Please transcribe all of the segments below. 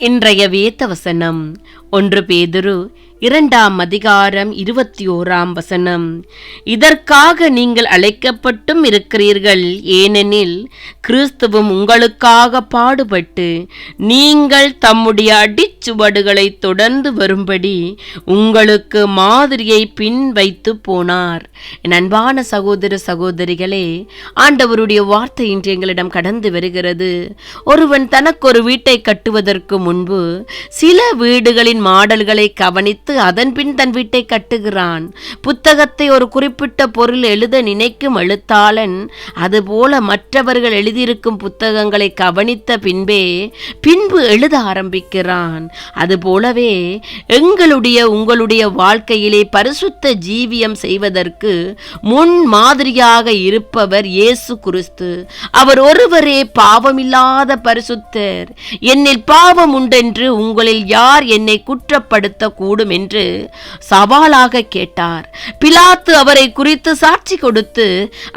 இன்றைய வேத வசனம் ஒன்று பேதுரு இரண்டாம் அதிகாரம் இருபத்தி ஓராம் வசனம். இதற்காக நீங்கள் அழைக்கப்பட்டும் இருக்கிறீர்கள். ஏனெனில் கிறிஸ்துவும் உங்களுக்காக பாடுபட்டு நீங்கள் தம்முடைய அடிச்சுவடுகளை தொடர்ந்து வரும்படி உங்களுக்கு மாதிரியை பின் வைத்து போனார். என் அன்பான சகோதர சகோதரிகளே ஆண்டவருடைய வார்த்தை இன்று எங்களிடம் கடந்து வருகிறது. ஒருவன் தனக்கு ஒரு வீட்டை கட்டுவதற்கு முன்பு சில வீடுகளின் மாடல்களை கவனித்து அதன் பின் தன் வீட்டை கட்டுகிறான். புத்தகத்தை ஒரு குறிப்பிட்ட பொருள் எழுத நினைக்கும் எழுத்தாளன் அதுபோல மற்றவர்கள் எழுதியிருக்கும் புத்தகங்களை கவனித்த பின்பே பின்பு எழுத ஆரம்பிக்கிறான். அதுபோலவே எங்களுடைய உங்களுடைய வாழ்க்கையிலே பரிசுத்த ஜீவியம் செய்வதற்கு முன் மாதிரியாக இருப்பவர் இயேசு கிறிஸ்து. அவர் ஒருவரே பாவமில்லாத பரிசுத்தர். என்னில் பாவம் உண்டென்று உங்களில் யார் என்னை குற்றப்படுத்த கூடும் என்று சவாலாக கேட்டார். பிலாத்து அவரை குறித்து சாட்சி கொடுத்து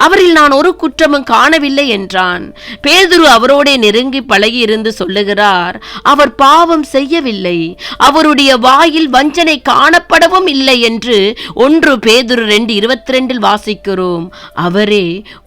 அவரில் நான் ஒரு குற்றமும் காணவில்லை என்றான். பேதுரு அவரோடே நெருங்கி பழகி இருந்து சொல்லுகிறார் அவர் பாவம் செய்யவில்லை. அவருடைய வாயில் வஞ்சனை காணப்படவும் இல்லை என்று ஒன்று பேதுரு ரெண்டு இருபத்தி ரெண்டில் வாசிக்கிறோம். அவரே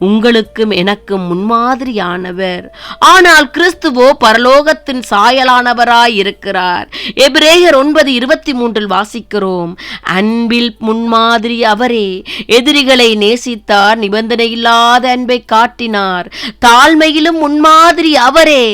உங்களுக்கும் எனக்கும் முன்மாதிரியானவர். ஆனால் கிறிஸ்துவோ பரலோகத்தின் சாயலானவராய் இருக்கிறார் எபிரேயர் ஒன்பது இருபத்தி மூன்றில் வாசிக்கிறோம். அன்பில் முன்மாதிரி அவரே எதிரிகளை நேசித்தார் நிபந்தனை இல்லாத அன்பை காட்டினார். தாழ்மையிலும் முன்மாதிரி அவரே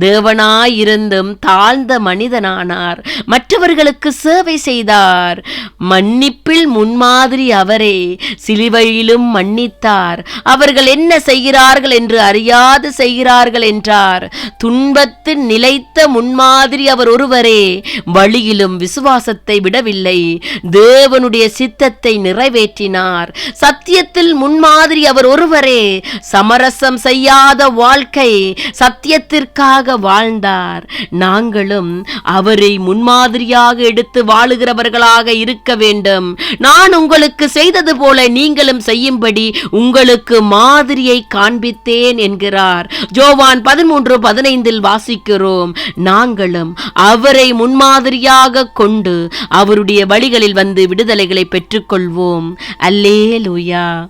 தேவனாயிருந்தும் தாழ்ந்த மனிதனானார். மற்றவர்களுக்கு சேவை செய்தார். மன்னிப்பில் முன்மாதிரி அவரே சிலுவையிலும் மன்னித்தார். அவர்கள் என்ன செய்கிறார்கள் என்று அறியாது செய்கிறார்கள் என்றார். துன்பத்தில் நிலைத்த முன்மாதிரி அவர் ஒருவரே வழியிலும் விசுவாசத்தை விட விடவில்லை. தேவனுடைய சித்தத்தை நிறைவேற்றினார். சத்தியத்தில் முன்மாதிரி அவர் ஒருவரே. சமரசம் செய்யாத வாழ்க்கை சத்தியத்திற்காக வாழ்ந்தார். நாங்களும் அவரை முன்மாதிரியாக எடுத்து வாழுகிறவர்களாக இருக்க வேண்டும். நான் உங்களுக்கு செய்தது போல நீங்களும் செய்யும்படி உங்களுக்கு மாதிரியை காண்பித்தேன் என்கிறார். ஜோவான் பதிமூன்று பதினைந்தில் வாசிக்கிறோம். நாங்களும் அவரை முன்மாதிரியாக கொண்டு அவருடைய வழிகளில் வந்து விடுதலைகளை பெற்றுக்கொள்வோம். அல்லே லூயா